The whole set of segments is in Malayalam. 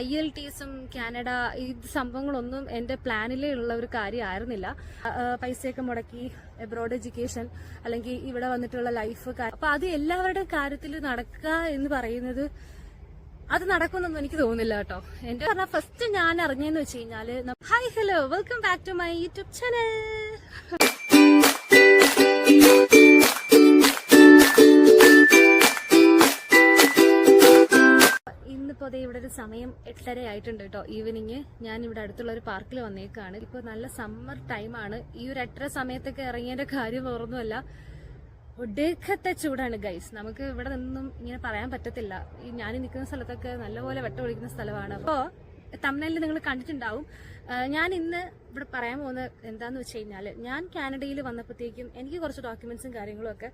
ഐ എൽ ടിസും കാനഡ ഈ സംഭവങ്ങളൊന്നും എന്റെ പ്ലാനിലേ ഉള്ള ഒരു കാര്യമായിരുന്നില്ല. പൈസയൊക്കെ മുടക്കി എബ്രോഡ് എഡ്യൂക്കേഷൻ അല്ലെങ്കിൽ ഇവിടെ വന്നിട്ടുള്ള ലൈഫ് അപ്പൊ അത് എല്ലാവരുടെയും കാര്യത്തിൽ നടക്കുക എന്ന് പറയുന്നത് അത് നടക്കുമെന്നൊന്നും എനിക്ക് തോന്നുന്നില്ല കേട്ടോ. എന്റെ പറഞ്ഞ ഫസ്റ്റ് ഞാൻ അറിഞ്ഞെന്ന് വെച്ച് കഴിഞ്ഞാൽ hi hello welcome back to my YouTube channel ഇന്നിപ്പോ അതേ ഇവിടെ ഒരു സമയം എട്ടര ആയിട്ടുണ്ട് കേട്ടോ ഈവനിങ് ഞാൻ ഇവിടെ അടുത്തുള്ള ഒരു പാർക്കിൽ വന്നേക്കാണ്. ഇപ്പൊ നല്ല സമ്മർ ടൈമാണ് ഈ ഒരു എട്ടര സമയത്തൊക്കെ ഇറങ്ങിയതിന്റെ കാര്യം ഓർമ്മല്ല ഒടുക്കത്തെ ചൂടാണ് ഗൈസ് നമുക്ക് ഇവിടെ നിന്നും ഇങ്ങനെ പറയാൻ പറ്റത്തില്ല. ഈ ഞാൻ നിൽക്കുന്ന സ്ഥലത്തൊക്കെ നല്ലപോലെ വെട്ടം ഒഴിക്കുന്ന സ്ഥലമാണ്. അപ്പോ തമിഴ്നാട്ടിൽ നിങ്ങൾ കണ്ടിട്ടുണ്ടാവും. ഞാൻ ഇന്ന് ഇവിടെ പറയാൻ പോകുന്നത് എന്താന്ന് വെച്ച് കഴിഞ്ഞാൽ ഞാൻ കാനഡയിൽ വന്നപ്പോഴത്തേക്കും എനിക്ക് കുറച്ച് ഡോക്യുമെന്റ്സും കാര്യങ്ങളും ഒക്കെ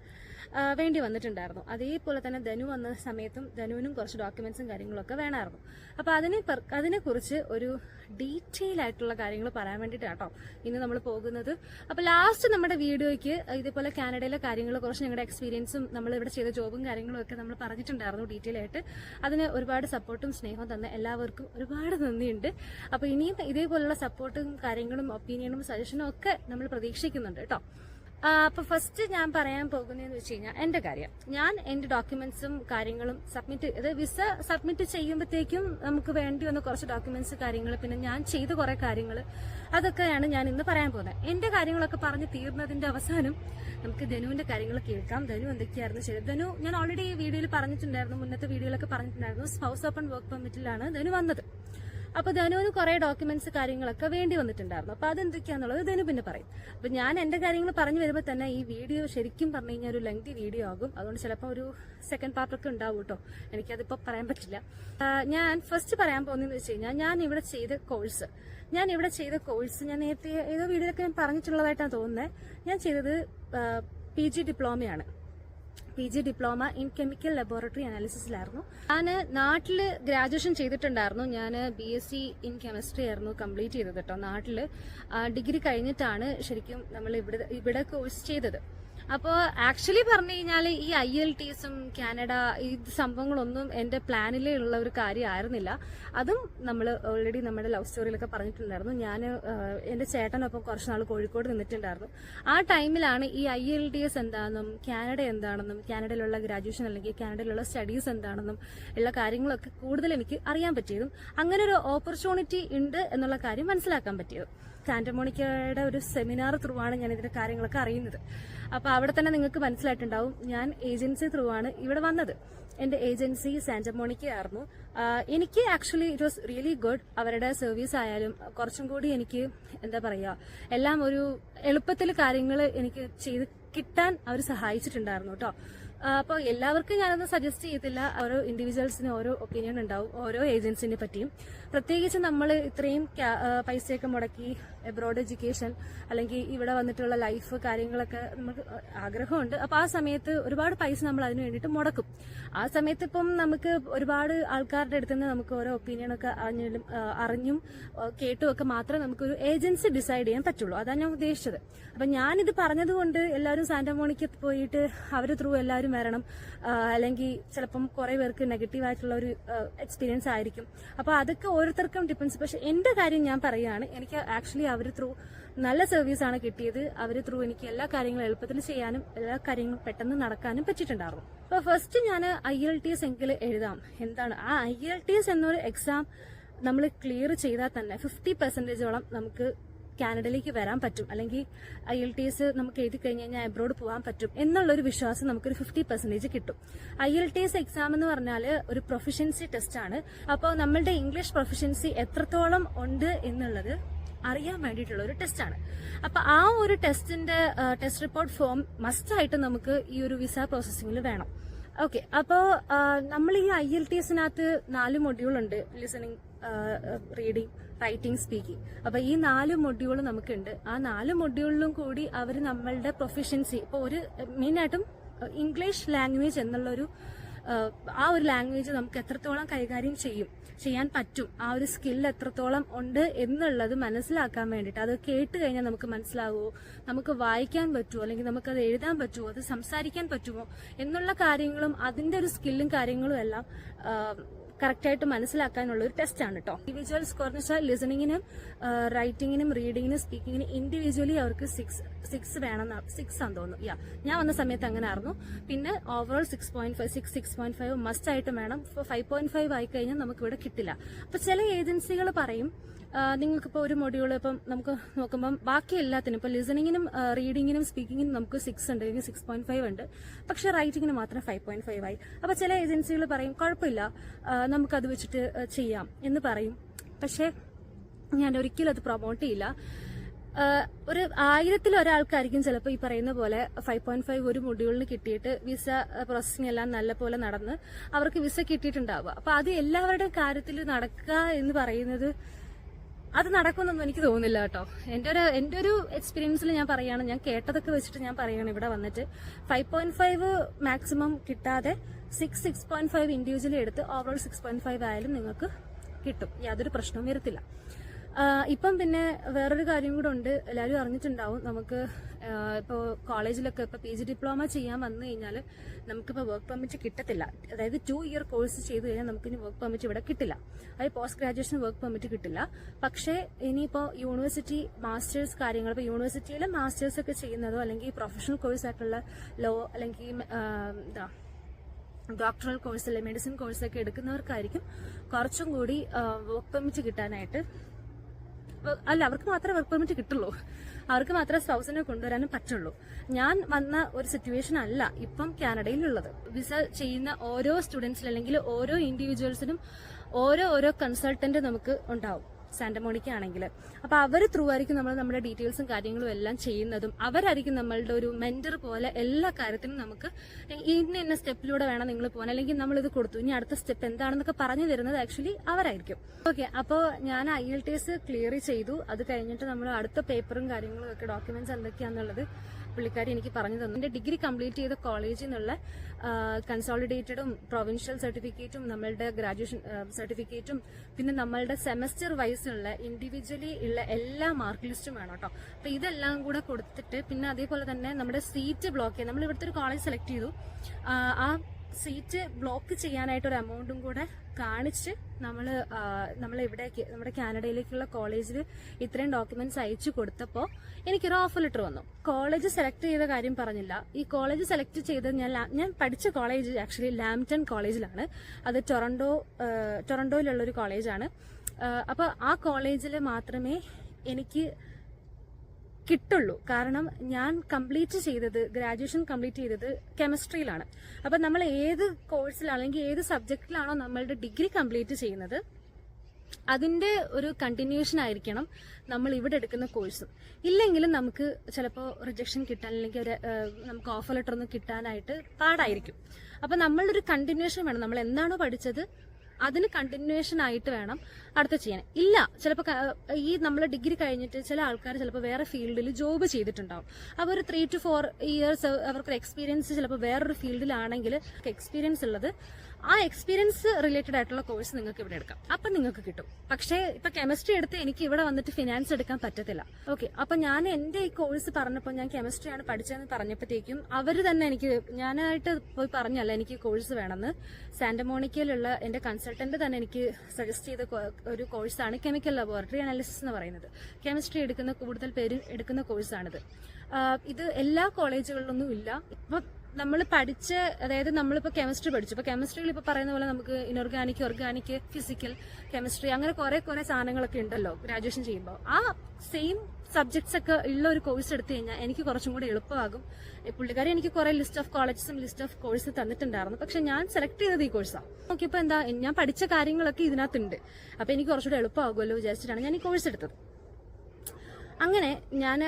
വേണ്ടി വന്നിട്ടുണ്ടായിരുന്നു. അതേപോലെ തന്നെ ധനു വന്ന സമയത്തും ധനുവിനും കുറച്ച് ഡോക്യുമെന്റ്സും കാര്യങ്ങളൊക്കെ വേണമായിരുന്നു അപ്പൊ അതിനെ അതിനെക്കുറിച്ച് ഒരു ഡീറ്റെയിൽ ആയിട്ടുള്ള കാര്യങ്ങൾ പറയാൻ വേണ്ടിയിട്ടാട്ടോ ഇന്ന് നമ്മൾ പോകുന്നത്. അപ്പോൾ ലാസ്റ്റ് നമ്മുടെ വീഡിയോയ്ക്ക് ഇതേപോലെ കാനഡയിലെ കാര്യങ്ങൾ കുറച്ച് ഞങ്ങളുടെ എക്സ്പീരിയൻസും നമ്മൾ ഇവിടെ ചെയ്ത ജോബും കാര്യങ്ങളും ഒക്കെ നമ്മൾ പറഞ്ഞിട്ടുണ്ടായിരുന്നു ഡീറ്റെയിൽ ആയിട്ട്. അതിന് ഒരുപാട് സപ്പോർട്ടും സ്നേഹവും തന്ന എല്ലാവർക്കും ഒരുപാട് നന്ദിയുണ്ട്. അപ്പോൾ ഇനിയും ഇതേപോലുള്ള സപ്പോർട്ടും കാര്യങ്ങളും ഒപ്പീനിയനും സജഷനും ഒക്കെ നമ്മൾ പ്രതീക്ഷിക്കുന്നുണ്ട് കേട്ടോ. അപ്പൊ ഫസ്റ്റ് ഞാൻ പറയാൻ പോകുന്നതെന്ന് വെച്ച് കഴിഞ്ഞാൽ എന്റെ കാര്യം. ഞാൻ എന്റെ ഡോക്യുമെന്റ്സും കാര്യങ്ങളും സബ്മിറ്റ് ഇത് വിസ സബ്മിറ്റ് ചെയ്യുമ്പോഴത്തേക്കും നമുക്ക് വേണ്ടി വന്ന കുറച്ച് ഡോക്യുമെന്റ്സ് കാര്യങ്ങൾ പിന്നെ ഞാൻ ചെയ്ത കുറെ കാര്യങ്ങൾ അതൊക്കെയാണ് ഞാൻ ഇന്ന് പറയാൻ പോകുന്നത്. എന്റെ കാര്യങ്ങളൊക്കെ പറഞ്ഞ് തീർന്നതിന്റെ അവസാനം നമുക്ക് ധനുവിന്റെ കാര്യങ്ങൾ കേൾക്കാം. ധനു എന്തൊക്കെയായിരുന്നു ചെയ്തത്? ധനു ഞാൻ ഓൾറെഡി ഈ വീഡിയോയിൽ പറഞ്ഞിട്ടുണ്ടായിരുന്നു മുന്നത്തെ വീഡിയോയിലൊക്കെ പറഞ്ഞിട്ടുണ്ടായിരുന്നു ഹൗസ് ഓപ്പൺ വർക്ക് പെർമിറ്റിലാണ് ധനു വന്നത്. അപ്പൊ ധനുവിന് കുറെ ഡോക്യുമെന്റ്സ് കാര്യങ്ങളൊക്കെ വേണ്ടി വന്നിട്ടുണ്ടായിരുന്നു. അപ്പൊ അതെന്തൊക്കെയാന്നുള്ളത് ധനു പിന്നെ പറയും. അപ്പൊ ഞാൻ എന്റെ കാര്യങ്ങൾ പറഞ്ഞു വരുമ്പോൾ തന്നെ ഈ വീഡിയോ ശരിക്കും പറഞ്ഞു കഴിഞ്ഞാൽ ഒരു ലെങ്തി വീഡിയോ ആകും. അതുകൊണ്ട് ചിലപ്പോൾ ഒരു സെക്കൻഡ് പാർട്ടൊക്കെ ഉണ്ടാവും കേട്ടോ എനിക്കതിപ്പോ പറയാൻ പറ്റില്ല. ഞാൻ ഫസ്റ്റ് പറയാൻ പോകുന്നതെന്ന് വെച്ച് കഴിഞ്ഞാൽ ഞാൻ ഇവിടെ ചെയ്ത കോഴ്സ് ഞാൻ ഇവിടെ ചെയ്ത കോഴ്സ് ഞാൻ നേരത്തെ ഏതോ വീഡിയോയിലൊക്കെ ഞാൻ പറഞ്ഞിട്ടുള്ളതായിട്ടാണ് തോന്നുന്നത് ഞാൻ ചെയ്തത് P G ഡിപ്ലോമയാണ് P G diploma in chemical laboratory അനാലിസിസിലായിരുന്നു. ഞാൻ നാട്ടിൽ ഗ്രാജുവേഷൻ ചെയ്തിട്ടുണ്ടായിരുന്നു. ഞാൻ B S C in chemistry ആയിരുന്നു കംപ്ലീറ്റ് ചെയ്തത് കേട്ടോ. നാട്ടിൽ ഡിഗ്രി കഴിഞ്ഞിട്ടാണ് ശരിക്കും നമ്മൾ ഇവിടെ ഇവിടെ കോഴ്സ് ചെയ്തത്. അപ്പോൾ ആക്ച്വലി പറഞ്ഞു കഴിഞ്ഞാൽ ഈ ഐ എൽ ടിസും കാനഡ ഈ സംഭവങ്ങളൊന്നും എന്റെ പ്ലാനിലേ ഉള്ള ഒരു കാര്യമായിരുന്നില്ല. അതും നമ്മൾ ഓൾറെഡി നമ്മുടെ ലവ് സ്റ്റോറിയിലൊക്കെ പറഞ്ഞിട്ടുണ്ടായിരുന്നു. ഞാൻ എന്റെ ചേട്ടനൊപ്പം കുറച്ച് നാൾ കോഴിക്കോട് നിന്നിട്ടുണ്ടായിരുന്നു. ആ ടൈമിലാണ് ഈ ഐ എൽ ടി എസ് എന്താണെന്നും കാനഡ എന്താണെന്നും കാനഡയിലുള്ള ഗ്രാജുവേഷൻ അല്ലെങ്കിൽ കാനഡയിലുള്ള സ്റ്റഡീസ് എന്താണെന്നും ഉള്ള കാര്യങ്ങളൊക്കെ കൂടുതൽ എനിക്ക് അറിയാൻ പറ്റിയതും അങ്ങനെ ഒരു ഓപ്പർച്യൂണിറ്റി ഉണ്ട് എന്നുള്ള കാര്യം മനസ്സിലാക്കാൻ പറ്റിയതും. സാന്റമോണിക്കയുടെ ഒരു സെമിനാർ ത്രൂ ആണ് ഞാൻ ഇതിന്റെ കാര്യങ്ങളൊക്കെ അറിയുന്നത്. അപ്പൊ അവിടെ തന്നെ നിങ്ങൾക്ക് മനസ്സിലായിട്ടുണ്ടാവും ഞാൻ ഏജൻസി ത്രൂ ആണ് ഇവിടെ വന്നത്. എന്റെ ഏജൻസി സാന്റമോണിക്ക ആയിരുന്നു എനിക്ക് actually it was really good അവരുടെ സർവീസ് ആയാലും കുറച്ചും കൂടി എനിക്ക് എന്താ പറയാ എല്ലാം ഒരു എളുപ്പത്തിൽ കാര്യങ്ങൾ എനിക്ക് ചെയ്ത് കിട്ടാൻ അവർ സഹായിച്ചിട്ടുണ്ടായിരുന്നു കേട്ടോ അപ്പോൾ എല്ലാവർക്കും ഞാനത് സജസ്റ്റ് ചെയ്തില്ല ഓരോ ഇൻഡിവിജ്വൽസിന് ഓരോ ഒപ്പീനിയൻ ഉണ്ടാവും ഓരോ ഏജൻസിനെ പറ്റിയും. പ്രത്യേകിച്ച് നമ്മൾ ഇത്രയും പൈസയൊക്കെ മുടക്കി എബ്രോഡ് എഡ്യൂക്കേഷൻ അല്ലെങ്കിൽ ഇവിടെ വന്നിട്ടുള്ള ലൈഫ് കാര്യങ്ങളൊക്കെ നമുക്ക് ആഗ്രഹമുണ്ട്. അപ്പോൾ ആ സമയത്ത് ഒരുപാട് പൈസ നമ്മൾ അതിന് വേണ്ടിയിട്ട് മുടക്കും. ആ സമയത്ത് ഇപ്പം നമുക്ക് ഒരുപാട് ആൾക്കാരുടെ അടുത്ത് നിന്ന് നമുക്ക് ഓരോ ഒപ്പീനിയൻ ഒക്കെ അറിഞ്ഞിലും അറിഞ്ഞും കേട്ടും ഒക്കെ മാത്രമേ നമുക്കൊരു ഏജൻസി ഡിസൈഡ് ചെയ്യാൻ പറ്റുള്ളൂ. അതാണ് ഞാൻ ഉദ്ദേശിച്ചത്. അപ്പൊ ഞാനിത് പറഞ്ഞതുകൊണ്ട് എല്ലാവരും സാന്റമോണിക്ക് പോയിട്ട് അവർ ത്രൂ എല്ലാവരും വരണം. അല്ലെങ്കിൽ ചിലപ്പം കുറെ പേർക്ക് നെഗറ്റീവ് ആയിട്ടുള്ള ഒരു എക്സ്പീരിയൻസ് ആയിരിക്കും. അപ്പൊ അതൊക്കെ ഓരോരുത്തർക്കും ഡിപ്പെൻസ് പക്ഷെ എന്റെ കാര്യം ഞാൻ പറയുകയാണ് എനിക്ക് ആക്ച്വലി അവർ ത്രൂ നല്ല സർവീസ് ആണ് കിട്ടിയത്. അവർ ത്രൂ എനിക്ക് എല്ലാ കാര്യങ്ങളും എളുപ്പത്തിൽ ചെയ്യാനും എല്ലാ കാര്യങ്ങളും പെട്ടെന്ന് നടക്കാനും പറ്റിയിട്ടുണ്ടായിരുന്നു. അപ്പൊ ഫസ്റ്റ് ഞാൻ ഐ എൽ ടി എസ് എങ്കിൽ എഴുതാം. എന്താണ്? ആ ഐ എൽ ടി എസ് എന്നൊരു എക്സാം നമ്മൾ ക്ലിയർ ചെയ്താൽ തന്നെ ഫിഫ്റ്റി പെർസെന്റേജോളം നമുക്ക് കാനഡയിലേക്ക് വരാൻ പറ്റും. അല്ലെങ്കിൽ ഐ എൽ ടി എസ് നമുക്ക് എഴുതി കഴിഞ്ഞ് കഴിഞ്ഞാൽ എബ്രോഡ് പോകാൻ പറ്റും എന്നുള്ളൊരു വിശ്വാസം നമുക്കൊരു ഫിഫ്റ്റി പെർസെന്റേജ് കിട്ടും. I L T S exam എന്ന് പറഞ്ഞാൽ ഒരു പ്രൊഫഷൻസി ടെസ്റ്റ് ആണ്. അപ്പോൾ നമ്മളുടെ ഇംഗ്ലീഷ് പ്രൊഫഷൻസി എത്രത്തോളം ഉണ്ട് എന്നുള്ളത് അറിയാൻ വേണ്ടിയിട്ടുള്ള ഒരു ടെസ്റ്റാണ് അപ്പൊ ആ ഒരു ടെസ്റ്റിന്റെ ടെസ്റ്റ് റിപ്പോർട്ട് ഫോം മസ്റ്റ് ആയിട്ട് നമുക്ക് ഈ ഒരു വിസ പ്രോസസ്സിംഗിൽ വേണം. ഓക്കെ അപ്പോ നമ്മൾ ഈ ഐ എൽ ടി എസിനകത്ത് നാല് മൊഡ്യൂൾ ഉണ്ട്. ലിസണിങ് റീഡിങ് റൈറ്റിംഗ് സ്പീക്കിംഗ് അപ്പൊ ഈ നാല് മൊഡ്യൂൾ നമുക്കുണ്ട്. ആ നാല് മൊഡ്യൂളിലും കൂടി അവർ നമ്മളുടെ പ്രൊഫഷൻസി ഇപ്പൊ ഒരു മെയിനായിട്ടും ഇംഗ്ലീഷ് ലാംഗ്വേജ് എന്നുള്ളൊരു ആ ഒരു ലാംഗ്വേജ് നമുക്ക് എത്രത്തോളം കൈകാര്യം ചെയ്യും? ചെയ്യാൻ പറ്റും. ആ ഒരു സ്കിൽ എത്രത്തോളം ഉണ്ട് എന്നുള്ളത് മനസ്സിലാക്കാൻ വേണ്ടിയിട്ട്. അത് കേട്ട് കഴിഞ്ഞാൽ നമുക്ക് മനസ്സിലാവുമോ നമുക്ക് വായിക്കാൻ പറ്റുമോ അല്ലെങ്കിൽ നമുക്ക് അത് എഴുതാൻ പറ്റുമോ അത് സംസാരിക്കാൻ പറ്റുമോ എന്നുള്ള കാര്യങ്ങളും അതിന്റെ ഒരു സ്കില്ലും കാര്യങ്ങളും എല്ലാം കറക്റ്റായിട്ട് മനസ്സിലാക്കാനുള്ള ഒരു ടെസ്റ്റ് ആണ് കേട്ടോ ഇൻഡിവിജ്വൽ സ്കോർ എന്ന് വെച്ചാൽ ലിസണിങ്ങിനും റൈറ്റിങ്ങിനും റീഡിങ്ങിനും സ്പീക്കിങ്ങിനും ഇൻഡിവിജ്വലി അവർക്ക് സിക്സ് സിക്സ് വേണം സിക്സ് ആണെന്ന് തോന്നുന്നു. യാ ഞാൻ വന്ന സമയത്ത് അങ്ങനെ ആയിരുന്നു പിന്നെ overall six point five six six point five must ആയിട്ട് വേണം. ഫൈവ് പോയിന്റ് ഫൈവ് ആയി കഴിഞ്ഞാൽ നമുക്ക് ഇവിടെ കിട്ടില്ല. അപ്പൊ ചില ഏജൻസികൾ പറയും നിങ്ങൾക്കിപ്പോൾ ഒരു മൊഡ്യൂൾ ഇപ്പം നമുക്ക് നോക്കുമ്പം ബാക്കി എല്ലാത്തിനും ഇപ്പം ലിസണിങ്ങിനും റീഡിങ്ങിനും സ്പീക്കിങ്ങിനും നമുക്ക് സിക്സ് ഉണ്ട്. അല്ലെങ്കിൽ സിക്സ് പോയിന്റ് ഫൈവ് ഉണ്ട്. പക്ഷേ റൈറ്റിങ്ങിന് മാത്രം ഫൈവ് പോയിന്റ് ഫൈവ് ആയി. അപ്പോൾ ചില ഏജൻസികൾ പറയും കുഴപ്പമില്ല. നമുക്കത് വെച്ചിട്ട് ചെയ്യാം എന്ന് പറയും. പക്ഷേ ഞാൻ ഒരിക്കലും അത് പ്രൊമോട്ട് ചെയ്യില്ല. ഒരു ആയിരത്തിൽ ഒരാൾക്കായിരിക്കും ചിലപ്പോൾ ഈ പറയുന്ന പോലെ ഫൈവ് പോയിന്റ് ഫൈവ് ഒരു മൊഡ്യൂളിന് കിട്ടിയിട്ട് വിസ പ്രോസസ്സിംഗ് എല്ലാം നല്ല പോലെ നടന്ന് അവർക്ക് വിസ കിട്ടിയിട്ടുണ്ടാവുക. അപ്പൊ അത് എല്ലാവരുടെയും കാര്യത്തിൽ നടക്കുക എന്ന് പറയുന്നത് അത് നടക്കുമെന്നൊന്നും എനിക്ക് തോന്നുന്നില്ല കേട്ടോ. എന്റെ ഒരു എന്റെ ഒരു എക്സ്പീരിയൻസിൽ ഞാൻ പറയാണ് ഞാൻ കേട്ടതൊക്കെ വെച്ചിട്ട് ഞാൻ പറയാണ് ഇവിടെ വന്നിട്ട്. ഫൈവ് പോയിന്റ് ഫൈവ് മാക്സിമം കിട്ടാതെ six six point five individually എടുത്ത് ഓവറോൾ സിക്സ് പോയിന്റ് ഫൈവ് ആയാലും നിങ്ങൾക്ക് കിട്ടും. യാതൊരു പ്രശ്നവും വരത്തില്ല. ഇപ്പം പിന്നെ വേറൊരു കാര്യം കൂടെ ഉണ്ട്. എല്ലാവരും അറിഞ്ഞിട്ടുണ്ടാവും. നമുക്ക് ഇപ്പോൾ കോളേജിലൊക്കെ ഇപ്പോൾ പി ജി ഡിപ്ലോമ ചെയ്യാൻ വന്നു കഴിഞ്ഞാൽ നമുക്കിപ്പോൾ വർക്ക് പെർമിറ്റ് കിട്ടത്തില്ല. അതായത് ടു ഇയർ കോഴ്സ് ചെയ്തു കഴിഞ്ഞാൽ നമുക്കിനി വർക്ക് പെർമിറ്റ് ഇവിടെ കിട്ടില്ല. അതായത് പോസ്റ്റ് ഗ്രാജുവേഷൻ വർക്ക് പെർമിറ്റ് കിട്ടില്ല. പക്ഷേ ഇനിയിപ്പോൾ യൂണിവേഴ്സിറ്റി മാസ്റ്റേഴ്സ് കാര്യങ്ങൾ ഇപ്പോൾ യൂണിവേഴ്സിറ്റിയിൽ മാസ്റ്റേഴ്സ് ഒക്കെ ചെയ്യുന്നതോ അല്ലെങ്കിൽ പ്രൊഫഷണൽ കോഴ്സ് ആയിട്ടുള്ള ലോ അല്ലെങ്കിൽ എന്താ ഡോക്ടറൽ കോഴ്സ് അല്ലെങ്കിൽ മെഡിസിൻ കോഴ്സൊക്കെ എടുക്കുന്നവർക്കായിരിക്കും കുറച്ചും കൂടി വർക്ക് പെർമിറ്റ് കിട്ടാനായിട്ട് അല്ല അവർക്ക് മാത്രമേ വർക്ക് പെർമിറ്റ് കിട്ടുള്ളൂ. അവർക്ക് മാത്രമേ സ്പൗസിനെ കൊണ്ടുവരാനും പറ്റുള്ളൂ. ഞാൻ വന്ന ഒരു സിറ്റുവേഷൻ അല്ല ഇപ്പം കാനഡയിലുള്ളത്. വിസ ചെയ്യുന്ന ഓരോ സ്റ്റുഡൻസിനും അല്ലെങ്കിൽ ഓരോ ഇൻഡിവിജ്വൽസിനും ഓരോ ഓരോ കൺസൾട്ടന്റ് നമുക്ക് ഉണ്ടാവും. സാന്റമോണിക്ക ആണെങ്കിൽ അപ്പൊ അവർ ത്രൂ ആയിരിക്കും നമ്മൾ നമ്മുടെ ഡീറ്റെയിൽസും കാര്യങ്ങളും എല്ലാം ചെയ്യുന്നതും. അവരായിരിക്കും നമ്മളുടെ ഒരു മെന്റർ പോലെ എല്ലാ കാര്യത്തിനും നമുക്ക് ഇന്ന ഇന്ന സ്റ്റെപ്പിലൂടെ വേണം നിങ്ങൾ പോകാൻ. അല്ലെങ്കിൽ നമ്മൾ ഇത് കൊടുത്തു. ഇനി അടുത്ത സ്റ്റെപ്പ് എന്താണെന്നൊക്കെ പറഞ്ഞു തരുന്നത് ആക്ച്വലി അവരായിരിക്കും. ഓക്കെ അപ്പോൾ ഞാൻ I L T S clear ചെയ്തു. അത് കഴിഞ്ഞിട്ട് നമ്മൾ അടുത്ത പേപ്പറും കാര്യങ്ങളും ഒക്കെ ഡോക്യുമെന്റ്സ് എന്തൊക്കെയാണെന്നുള്ളത് പുള്ളിക്കാരി എനിക്ക് പറഞ്ഞു തന്നു. എന്റെ ഡിഗ്രി കംപ്ലീറ്റ് ചെയ്ത കോളേജിൽ നിന്നുള്ള കൺസോളിഡേറ്റഡും പ്രൊവിൻഷ്യൽ സർട്ടിഫിക്കറ്റും നമ്മളുടെ ഗ്രാജുവേഷൻ സർട്ടിഫിക്കറ്റും പിന്നെ നമ്മളുടെ സെമസ്റ്റർ വൈസിലുള്ള ഇൻഡിവിജ്വലി ഉള്ള എല്ലാ മാർക്ക് ലിസ്റ്റും വേണം കേട്ടോ. അപ്പൊ ഇതെല്ലാം കൂടെ കൊടുത്തിട്ട് പിന്നെ അതേപോലെ തന്നെ നമ്മുടെ സീറ്റ് ബ്ലോക്ക് ചെയ്യാൻ നമ്മൾ ഇവിടുത്തെ ഒരു കോളേജ് സെലക്ട് ചെയ്തു. ആ സീറ്റ് ബ്ലോക്ക് ചെയ്യാനായിട്ട് ഒരു എമൗണ്ടും കൂടെ കാണിച്ച് നമ്മൾ നമ്മൾ ഇവിടേക്ക് നമ്മുടെ കാനഡയിലേക്കുള്ള കോളേജിൽ ഇത്രയും ഡോക്യുമെന്റ്സ് അയച്ചു കൊടുത്തപ്പോൾ എനിക്കൊരു ഓഫർ ലെറ്റർ വന്നു. കോളേജ് സെലക്ട് ചെയ്ത കാര്യം പറഞ്ഞില്ല. ഈ കോളേജ് സെലക്ട് ചെയ്ത് ഞാൻ ഞാൻ പഠിച്ച കോളേജ് ആക്ച്വലി ലാംപ്ടൺ കോളേജിലാണ്. അത് ടൊറന്റോയിലുള്ള ഒരു കോളേജാണ്. അപ്പോൾ ആ കോളേജിൽ മാത്രമേ എനിക്ക് കിട്ടുള്ളൂ. കാരണം ഞാൻ കംപ്ലീറ്റ് ചെയ്തത് ഗ്രാജുവേഷൻ കംപ്ലീറ്റ് ചെയ്തത് കെമിസ്ട്രിയിലാണ് അപ്പം നമ്മൾ ഏത് കോഴ്സിലാണോ അല്ലെങ്കിൽ ഏത് സബ്ജക്റ്റിലാണോ നമ്മളുടെ ഡിഗ്രി കംപ്ലീറ്റ് ചെയ്യുന്നത് അതിന്റെ ഒരു കണ്ടിന്യൂഷൻ ആയിരിക്കണം നമ്മൾ ഇവിടെ എടുക്കുന്ന കോഴ്സും ഇല്ലെങ്കിലും നമുക്ക് ചിലപ്പോൾ റിജക്ഷൻ കിട്ടാൻ അല്ലെങ്കിൽ ഒരു നമുക്ക് ഓഫർ ലെറ്റർ ഒന്നും കിട്ടാനായിട്ട് പാടായിരിക്കും. അപ്പൊ നമ്മളൊരു കണ്ടിന്യൂഷൻ വേണം. നമ്മൾ എന്താണോ പഠിച്ചത് അതിന് കണ്ടിന്യൂഷൻ ആയിട്ട് വേണം അടുത്ത ചെയ്യാൻ. ഇല്ല ചിലപ്പോൾ ഈ നമ്മൾ ഡിഗ്രി കഴിഞ്ഞിട്ട് ചില ആൾക്കാർ ചിലപ്പോൾ വേറെ ഫീൽഡിൽ ജോബ് ചെയ്തിട്ടുണ്ടാവും. അവർ ഒരു ത്രീ ടു ഫോർ ഇയേഴ്സ് അവർക്ക് എക്സ്പീരിയൻസ് ചിലപ്പോൾ വേറൊരു ഫീൽഡിലാണെങ്കിൽ എക്സ്പീരിയൻസ് ഉള്ളത് ആ എക്സ്പീരിയൻസ് റിലേറ്റഡ് ആയിട്ടുള്ള കോഴ്സ് നിങ്ങൾക്ക് ഇവിടെ എടുക്കാം. അപ്പം നിങ്ങൾക്ക് കിട്ടും. പക്ഷേ ഇപ്പൊ കെമിസ്ട്രി എടുത്ത് എനിക്ക് ഇവിടെ വന്നിട്ട് ഫിനാൻസ് എടുക്കാൻ പറ്റത്തില്ല. ഓക്കെ അപ്പൊ ഞാൻ എന്റെ ഈ കോഴ്സ് പറഞ്ഞപ്പോൾ ഞാൻ കെമിസ്ട്രിയാണ് പഠിച്ചതെന്ന് പറഞ്ഞപ്പോഴത്തേക്കും അവർ തന്നെ എനിക്ക് ഞാനായിട്ട് പോയി പറഞ്ഞല്ല എനിക്ക് കോഴ്സ് വേണമെന്ന്. സാന്റമോണിക്കയിലുള്ള എന്റെ കൺസൾട്ടന്റ് തന്നെ എനിക്ക് സജസ്റ്റ് ചെയ്ത ഒരു കോഴ്സാണ് കെമിക്കൽ ലബോറട്ടറി അനാലിസിസ് എന്ന് പറയുന്നത്. കെമിസ്ട്രി എടുക്കുന്ന കൂടുതൽ പേര് എടുക്കുന്ന കോഴ്സാണിത് ഇത് എല്ലാ കോളേജുകളിലൊന്നും ഇല്ല. ഇപ്പൊ നമ്മൾ പഠിച്ച അതായത് നമ്മളിപ്പോൾ കെമിസ്ട്രി പഠിച്ചു. ഇപ്പോൾ കെമിസ്ട്രിയിൽ ഇപ്പോൾ പറയുന്ന പോലെ നമുക്ക് ഇനോർഗാനിക് ഓർഗാനിക് ഫിസിക്കൽ കെമിസ്ട്രി അങ്ങനെ കുറെ കുറെ സാധനങ്ങളൊക്കെ ഉണ്ടല്ലോ ഗ്രാജുവേഷൻ ചെയ്യുമ്പോൾ ആ സെയിം സബ്ജക്ട്സ് ഒക്കെ ഉള്ള ഒരു കോഴ്സ് എടുത്തു കഴിഞ്ഞാൽ എനിക്ക് കുറച്ചും കൂടി എളുപ്പമാകും. പുള്ളിക്കാരി എനിക്ക് കുറെ ലിസ്റ്റ് ഓഫ് കോളേജസും ലിസ്റ്റ് ഓഫ് കോഴ്സ് തന്നിട്ടുണ്ടായിരുന്നു. പക്ഷെ ഞാൻ സെലക്ട് ചെയ്തത് ഈ കോഴ്സാണ് നോക്കിയപ്പോൾ എന്താ ഞാൻ പഠിച്ച കാര്യങ്ങളൊക്കെ ഇതിനകത്തുണ്ട്. അപ്പോൾ എനിക്ക് കുറച്ചുകൂടി എളുപ്പമാകുമല്ലോ വിചാരിച്ചിട്ടാണ് ഞാൻ ഈ കോഴ്സ് എടുത്തത്. അങ്ങനെ ഞാൻ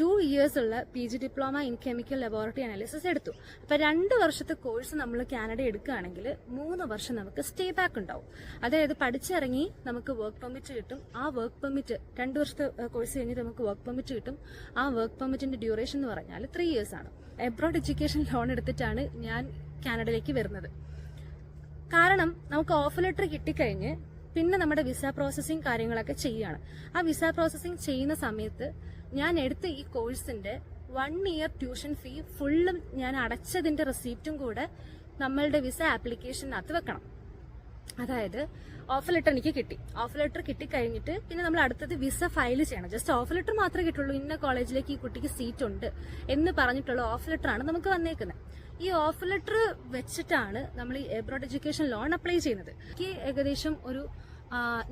ടു ഇയേഴ്സ് ഉള്ള P G diploma in chemical laboratory analysis എടുത്തു. അപ്പൊ രണ്ട് വർഷത്തെ കോഴ്സ് നമ്മൾ കാനഡ എടുക്കുകയാണെങ്കിൽ മൂന്ന് വർഷം നമുക്ക് സ്റ്റേ ബാക്ക് ഉണ്ടാവും. അതായത് പഠിച്ചിറങ്ങി നമുക്ക് വർക്ക് പെർമിറ്റ് കിട്ടും. ആ വർക്ക് പെർമിറ്റ് രണ്ട് വർഷത്തെ കോഴ്സ് കഴിഞ്ഞിട്ട് നമുക്ക് വർക്ക് പെർമിറ്റ് കിട്ടും. ആ വർക്ക് പെർമിറ്റിന്റെ ഡ്യൂറേഷൻ എന്ന് പറഞ്ഞാൽ ത്രീ ഇയേഴ്സ് ആണ്. എബ്രോഡ് എഡ്യൂക്കേഷൻ ലോൺ എടുത്തിട്ടാണ് ഞാൻ കാനഡയിലേക്ക് വരുന്നത്. കാരണം നമുക്ക് ഓഫർ ലെറ്റർ കിട്ടിക്കഴിഞ്ഞ് പിന്നെ നമ്മുടെ വിസ പ്രോസസ്സിംഗ് കാര്യങ്ങളൊക്കെ ചെയ്യുകയാണ് ആ വിസ പ്രോസസ്സിംഗ് ചെയ്യുന്ന സമയത്ത് ഞാൻ എടുത്ത ഈ കോഴ്സിന്റെ വൺ ഇയർ ട്യൂഷൻ ഫീ ഫുള്ളും ഞാൻ അടച്ചതിന്റെ റെസീപ്റ്റും കൂടെ നമ്മളുടെ വിസ ആപ്ലിക്കേഷനകത്ത് വെക്കണം. അതായത് ഓഫർ ലെറ്റർ എനിക്ക് കിട്ടി. ഓഫർ ലെറ്റർ കിട്ടിക്കഴിഞ്ഞിട്ട് പിന്നെ നമ്മൾ അടുത്തത് വിസ ഫയൽ ചെയ്യണം. ജസ്റ്റ് ഓഫർ ലെറ്റർ മാത്രമേ കിട്ടുള്ളൂ. ഇന്ന കോളേജിലേക്ക് ഈ കുട്ടിക്ക് സീറ്റ് ഉണ്ട് എന്ന് പറഞ്ഞിട്ടുള്ള ഓഫർ ലെറ്റർ ആണ് നമുക്ക് വന്നേക്കുന്നത് ഈ ഓഫർ ലെറ്റർ വെച്ചിട്ടാണ് നമ്മൾ ഈ എബ്രോഡ് എഡ്യൂക്കേഷൻ ലോൺ അപ്ലൈ ചെയ്യുന്നത്. എനിക്ക് ഏകദേശം ഒരു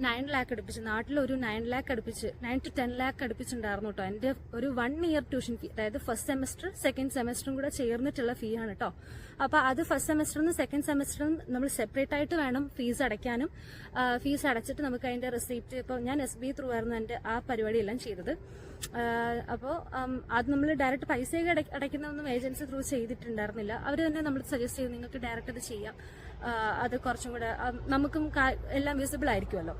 നയൻ ലാക്ക് അടുപ്പിച്ച് നാട്ടിലൊരു നയൻ ലാക്ക് അടുപ്പിച്ച് നയൻ ടു ടെൻ ലാക്ക് അടുപ്പിച്ചിട്ടുണ്ടായിരുന്നു കേട്ടോ എന്റെ ഒരു വൺ ഇയർ ട്യൂഷൻ ഫീ അതായത് ഫസ്റ്റ് സെമസ്റ്റർ സെക്കൻഡ് സെമസ്റ്ററും കൂടെ ചേർന്നിട്ടുള്ള ഫീ ആണ് കേട്ടോ അപ്പൊ അത് ഫസ്റ്റ് സെമസ്റ്ററും സെക്കൻഡ് സെമസ്റ്ററും നമ്മൾ സെപ്പറേറ്റ് ആയിട്ട് വേണം ഫീസ് അടയ്ക്കാനും. ഫീസ് അടച്ചിട്ട് നമുക്ക് അതിന്റെ റെസിപ്റ്റ് ഇപ്പോൾ ഞാൻ എസ് ബി ത്രൂ ആയിരുന്നു എന്റെ ആ പരിപാടിയെല്ലാം ചെയ്തത്. അപ്പോൾ അത് നമ്മൾ ഡയറക്റ്റ് പൈസയൊക്കെ അടയ്ക്കുന്നൊന്നും ഏജൻസി ത്രൂ ചെയ്തിട്ടുണ്ടായിരുന്നില്ല. അവർ തന്നെ നമ്മൾ സജസ്റ്റ് ചെയ്ത് നിങ്ങൾക്ക് ഡയറക്റ്റ് അത് ചെയ്യാം. അത് കുറച്ചും കൂടെ നമുക്കും എല്ലാം വിസിബിൾ ആയിരിക്കുമല്ലോ.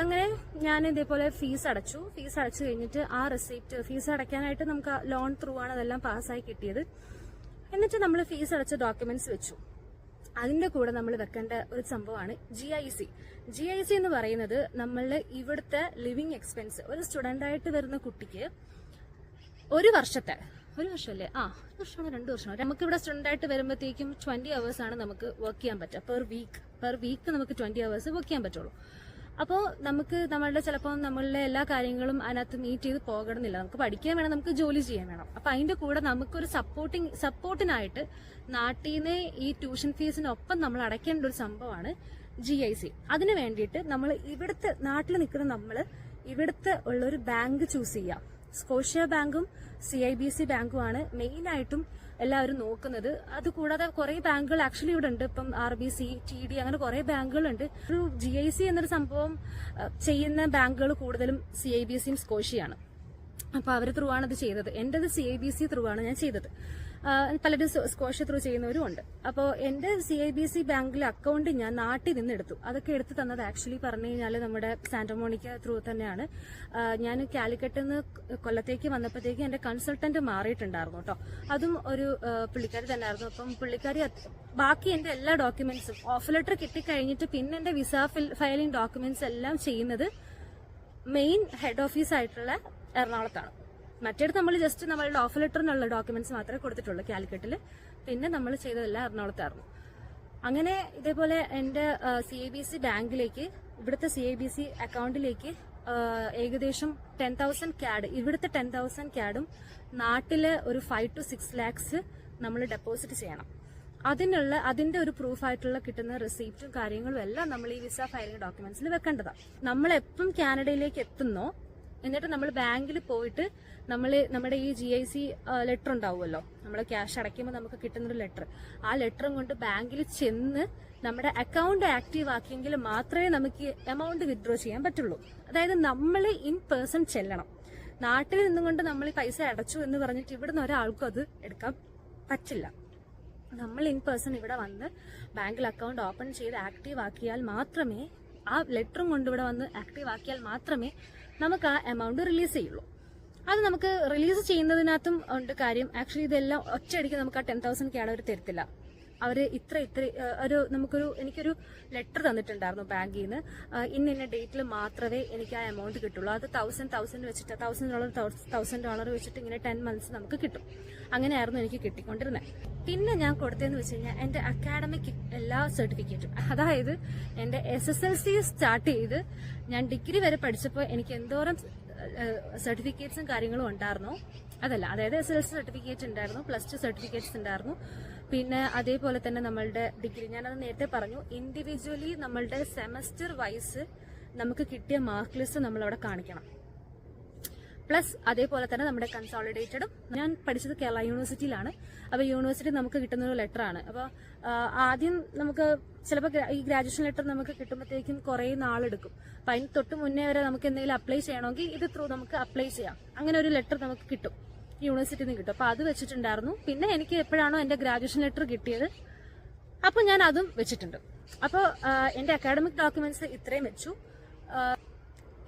അങ്ങനെ ഞാൻ ഇതേപോലെ ഫീസ് അടച്ചു. ഫീസ് അടച്ചു കഴിഞ്ഞിട്ട് ആ റെസിപ്റ്റ് ഫീസ് അടയ്ക്കാനായിട്ട് നമുക്ക് ലോൺ ത്രൂ ആണ് അതെല്ലാം പാസ്സായി കിട്ടിയത്. എന്നിട്ട് നമ്മൾ ഫീസ് അടച്ച ഡോക്യുമെന്റ്സ് വെച്ചു. അതിന്റെ കൂടെ നമ്മൾ വെക്കേണ്ട ഒരു സംഭവമാണ് G I C G I C എന്ന് പറയുന്നത് നമ്മളുടെ ഇവിടുത്തെ ലിവിങ് എക്സ്പെൻസ് ഒരു സ്റ്റുഡന്റ് ആയിട്ട് വരുന്ന കുട്ടിക്ക് ഒരു വർഷത്തെ ഒരു വർഷമല്ലേ? ആ ഒരു വർഷമാണോ രണ്ട് വർഷമാണോ. നമുക്ക് ഇവിടെ സ്റ്റുഡന്റ് ആയിട്ട് വരുമ്പോഴത്തേക്കും ട്വന്റി അവേഴ്സ് ആണ് നമുക്ക് വർക്ക് ചെയ്യാൻ പറ്റുക. പെർ വീക്ക് പെർ വീക്ക് നമുക്ക് ട്വന്റി അവേഴ്സ് വർക്ക് ചെയ്യാൻ പറ്റുള്ളൂ. അപ്പോൾ നമുക്ക് നമ്മളുടെ ചിലപ്പോൾ നമ്മളുടെ എല്ലാ കാര്യങ്ങളും അതിനകത്ത് മീറ്റ് ചെയ്ത് പോകണമെന്നില്ല. നമുക്ക് പഠിക്കാൻ വേണം നമുക്ക് ജോലി ചെയ്യാൻ വേണം. അപ്പം അതിന്റെ കൂടെ നമുക്കൊരു സപ്പോർട്ടിങ് സപ്പോർട്ടിനായിട്ട് നാട്ടിൽ നിന്ന് ഈ ട്യൂഷൻ ഫീസിനൊപ്പം നമ്മൾ അടയ്ക്കേണ്ട ഒരു സംഭവമാണ് ജി ഐ സി അതിന് വേണ്ടിയിട്ട് നമ്മൾ ഇവിടുത്തെ നാട്ടിൽ നിൽക്കുന്ന നമ്മൾ ഇവിടുത്തെ ഉള്ളൊരു ബാങ്ക് ചൂസ് ചെയ്യാം. സ്കോഷ്യ ബാങ്കും സി ഐ ബി സി ബാങ്കുമാണ് മെയിൻ ആയിട്ടും എല്ലാവരും നോക്കുന്നത്. അത് കൂടാതെ കുറെ ബാങ്കുകൾ ആക്ച്വലി ഇവിടെ ഉണ്ട്. ഇപ്പം R B C T D അങ്ങനെ കുറെ ബാങ്കുകളുണ്ട്. ഒരു ജി ഐ സി എന്നൊരു സംഭവം ചെയ്യുന്ന ബാങ്കുകൾ കൂടുതലും സി ഐ ബി സിയും സ്കോഷിയാണ് അപ്പൊ അവർ ത്രൂ ആണ് ഇത് ചെയ്തത്. എന്റേത് C I B C through ആണ് ഞാൻ ചെയ്തത്. പലരും സ്കോഷ ത്രൂ ചെയ്യുന്നവരും ഉണ്ട്. അപ്പോൾ എന്റെ സി ഐ ബി സി ബാങ്കിലെ അക്കൗണ്ട് ഞാൻ നാട്ടിൽ നിന്ന് എടുത്തു അതൊക്കെ എടുത്തു തന്നത് ആക്ച്വലി പറഞ്ഞു കഴിഞ്ഞാൽ നമ്മുടെ സാന്റമോണിക്ക ത്രൂ തന്നെയാണ്. ഞാൻ കാലിക്കട്ടിൽ നിന്ന് കൊല്ലത്തേക്ക് വന്നപ്പോഴത്തേക്ക് എന്റെ കൺസൾട്ടന്റ് മാറിയിട്ടുണ്ടായിരുന്നു കേട്ടോ. അതും ഒരു പുള്ളിക്കാരി തന്നെയായിരുന്നു. അപ്പം പുള്ളിക്കാരി ബാക്കി എന്റെ എല്ലാ ഡോക്യുമെന്റ്സും ഓഫർ ലെറ്റർ കിട്ടിക്കഴിഞ്ഞിട്ട് പിന്നെ എന്റെ വിസ ഫയലിംഗ് ഡോക്യുമെന്റ്സ് എല്ലാം ചെയ്യുന്നത് മെയിൻ ഹെഡ് ഓഫീസ് ആയിട്ടുള്ള എറണാകുളത്താണ്. മറ്റേടത്ത് നമ്മൾ ജസ്റ്റ് നമ്മളുടെ ഓഫർ ലെറ്ററിനുള്ള ഡോക്യുമെന്റ്സ് മാത്രമേ കൊടുത്തിട്ടുള്ളൂ കാലിക്കറ്റിൽ പിന്നെ നമ്മൾ ചെയ്തതെല്ലാം എറണാകുളത്തായിരുന്നു അങ്ങനെ ഇതേപോലെ എന്റെ സി ഐ ബി സി ബാങ്കിലേക്ക് ഇവിടുത്തെ സി ഐ ബി സി അക്കൗണ്ടിലേക്ക് ഏകദേശം ടെൻ തൗസൻഡ് ക്യാഡ് ഇവിടുത്തെ ടെൻ തൗസൻഡ് ക്യാഡും നാട്ടിലെ ഒരു ഫൈവ് ടു സിക്സ് ലാക്സ് നമ്മൾ ഡെപ്പോസിറ്റ് ചെയ്യണം. അതിനുള്ള അതിന്റെ ഒരു പ്രൂഫായിട്ടുള്ള കിട്ടുന്ന റെസീപ്റ്റും കാര്യങ്ങളും എല്ലാം നമ്മൾ ഈ വിസ ഫയലിംഗ് ഡോക്യുമെന്റ്സിൽ വെക്കേണ്ടതാണ് നമ്മൾ എപ്പം കാനഡയിലേക്ക് എത്തുന്നോ എന്നിട്ട് നമ്മൾ ബാങ്കിൽ പോയിട്ട് നമ്മൾ നമ്മുടെ ഈ ജി ഐ സി ലെറ്റർ ഉണ്ടാവുമല്ലോ. നമ്മൾ ക്യാഷ് അടയ്ക്കുമ്പോൾ നമുക്ക് കിട്ടുന്ന ഒരു ലെറ്റർ ആ ലെറ്ററും കൊണ്ട് ബാങ്കിൽ ചെന്ന് നമ്മുടെ അക്കൗണ്ട് ആക്റ്റീവ് ആക്കിയെങ്കിൽ മാത്രമേ നമുക്ക് എമൗണ്ട് വിഡ്രോ ചെയ്യാൻ പറ്റുള്ളൂ. അതായത് നമ്മൾ ഇൻ പേഴ്സൺ ചെല്ലണം. നാട്ടിൽ നിന്നുകൊണ്ട് നമ്മൾ പൈസ അടച്ചു എന്ന് പറഞ്ഞിട്ട് ഇവിടുന്ന് ഒരാൾക്കും അത് എടുക്കാൻ പറ്റില്ല. നമ്മൾ ഇൻ പേഴ്സൺ ഇവിടെ വന്ന് ബാങ്കിൽ അക്കൗണ്ട് ഓപ്പൺ ചെയ്ത് ആക്റ്റീവ് ആക്കിയാൽ മാത്രമേ ആ ലെറ്ററും കൊണ്ട് ഇവിടെ വന്ന് ആക്റ്റീവ് ആക്കിയാൽ മാത്രമേ നമുക്ക് ആ എമൗണ്ട് റിലീസ് ചെയ്യുള്ളൂ. അത് നമുക്ക് റിലീസ് ചെയ്യുന്നതിനകത്തും ഉണ്ട് കാര്യം. ആക്ച്വലി ഇതെല്ലാം ഒറ്റയടിക്ക് നമുക്ക് ആ ടെൻ തൗസൻഡ് ക്യാഡ് അവർ തരത്തില്ല. അവർ ഇത്ര ഇത്ര ഒരു നമുക്കൊരു എനിക്കൊരു ലെറ്റർ തന്നിട്ടുണ്ടായിരുന്നു ബാങ്കിൽ നിന്ന് ഇന്ന ഇന്ന ഡേറ്റിൽ മാത്രമേ എനിക്ക് ആ എമൗണ്ട് കിട്ടുള്ളൂ. അത് തൗസൻഡ് തൗസൻഡ് വെച്ചിട്ട് തൗസൻഡ് ഡോളർ തൗസൻഡ് ഡോളർ വെച്ചിട്ട് ഇങ്ങനെ ടെൻ മന്ത്സ് നമുക്ക് കിട്ടും. അങ്ങനെയായിരുന്നു എനിക്ക് കിട്ടിക്കൊണ്ടിരുന്നത് പിന്നെ ഞാൻ കൊടുത്തതെന്ന് വെച്ച് കഴിഞ്ഞാൽ എന്റെ അക്കാഡമിക് എല്ലാ സർട്ടിഫിക്കറ്റും അതായത് എന്റെ S S L C start ചെയ്ത് ഞാൻ ഡിഗ്രി വരെ പഠിച്ചപ്പോൾ എനിക്ക് എന്തോരം സർട്ടിഫിക്കറ്റ്സും കാര്യങ്ങളും ഉണ്ടായിരുന്നു. അതല്ല അതായത് എസ് എൽ സി സർട്ടിഫിക്കറ്റ് ഉണ്ടായിരുന്നു പ്ലസ് ടു സർട്ടിഫിക്കറ്റ്സ് ഉണ്ടായിരുന്നു. പിന്നെ അതേപോലെ തന്നെ നമ്മളുടെ ഡിഗ്രി ഞാനത് നേരത്തെ പറഞ്ഞു ഇൻഡിവിജ്വലി നമ്മളുടെ സെമസ്റ്റർ വൈസ് നമുക്ക് കിട്ടിയ മാർക്ക് ലിസ്റ്റ് നമ്മൾ അവിടെ കാണിക്കണം. പ്ലസ് അതേപോലെ തന്നെ നമ്മുടെ കൺസോളിഡേറ്റഡും ഞാൻ പഠിച്ചത് കേരള യൂണിവേഴ്സിറ്റിയിലാണ്. അപ്പോൾ യൂണിവേഴ്സിറ്റി നമുക്ക് കിട്ടുന്ന ഒരു ലെറ്റർ ആണ് അപ്പോൾ ആദ്യം നമുക്ക് ചിലപ്പോൾ ഈ ഗ്രാജുവേഷൻ ലെറ്റർ നമുക്ക് കിട്ടുമ്പോഴത്തേക്കും കുറേ നാളെടുക്കും. അപ്പം അതിന് തൊട്ട് മുന്നേ വരെ നമുക്ക് എന്തെങ്കിലും അപ്ലൈ ചെയ്യണമെങ്കിൽ ഇത് ത്രൂ നമുക്ക് അപ്ലൈ ചെയ്യാം. അങ്ങനെ ഒരു ലെറ്റർ നമുക്ക് കിട്ടും. യൂണിവേഴ്സിറ്റിയിൽ നിന്ന് കിട്ടും. അപ്പോൾ അത് വെച്ചിട്ടുണ്ടായിരുന്നു. പിന്നെ എനിക്ക് എപ്പോഴാണോ എന്റെ ഗ്രാജുവേഷൻ ലെറ്റർ കിട്ടിയത് അപ്പോൾ ഞാൻ അതും വെച്ചിട്ടുണ്ട്. അപ്പോൾ എന്റെ അക്കാഡമിക് ഡോക്യുമെന്റ്സ് ഇത്രയും വെച്ചു.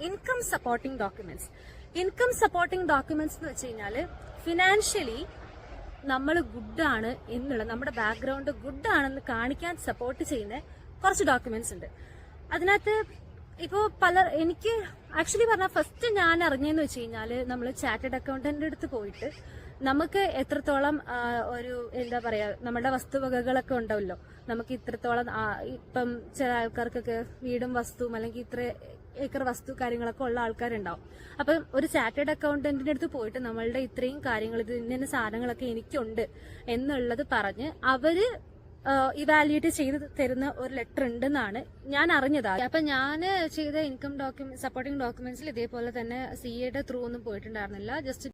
Income supporting documents income supporting documents എന്ന് വെച്ച് ഫിനാൻഷ്യലി നമ്മൾ ഗുഡ് ആണ് എന്നുള്ള നമ്മുടെ ബാക്ക്ഗ്രൗണ്ട് ഗുഡ് ആണെന്ന് കാണിക്കാൻ സപ്പോർട്ട് ചെയ്യുന്ന കുറച്ച് ഡോക്യുമെന്റ്സ് ഉണ്ട്. അതിനകത്ത് ഇപ്പോൾ പല എനിക്ക് ആക്ച്വലി പറഞ്ഞാൽ ഫസ്റ്റ് ഞാൻ അറിഞ്ഞതെന്ന് വെച്ച് കഴിഞ്ഞാൽ നമ്മൾ ചാർട്ടേഡ് അക്കൗണ്ടന്റിന്റെ അടുത്ത് പോയിട്ട് നമുക്ക് എത്രത്തോളം ഒരു എന്താ പറയാ നമ്മുടെ വസ്തുവകകളൊക്കെ ഉണ്ടാവല്ലോ നമുക്ക് ഇത്രത്തോളം ഇപ്പം ചില ആൾക്കാർക്കൊക്കെ വീടും വസ്തുവും അല്ലെങ്കിൽ ഇത്ര ഏക്കർ വസ്തു കാര്യങ്ങളൊക്കെ ഉള്ള ആൾക്കാരുണ്ടാവും. അപ്പം ഒരു ചാർട്ടേഡ് അക്കൗണ്ടന്റിന്റെ അടുത്ത് പോയിട്ട് നമ്മളുടെ ഇത്രയും കാര്യങ്ങൾ ഇത് ഇന്ന സാധനങ്ങളൊക്കെ എനിക്കുണ്ട് എന്നുള്ളത് പറഞ്ഞ് അവർ ഇവാലുവേറ്റ് ചെയ്ത് തരുന്ന ഒരു ലെറ്റർ ഉണ്ടെന്നാണ് ഞാൻ അറിഞ്ഞത്. അപ്പൊ ഞാൻ ചെയ്ത ഇൻകം ഡോക്യുമെന്റ് സപ്പോർട്ടിംഗ് ഡോക്യുമെന്റ്സിൽ ഇതേപോലെ തന്നെ സി എയുടെ ത്രൂ ഒന്നും പോയിട്ടുണ്ടായിരുന്നില്ല. ജസ്റ്റ്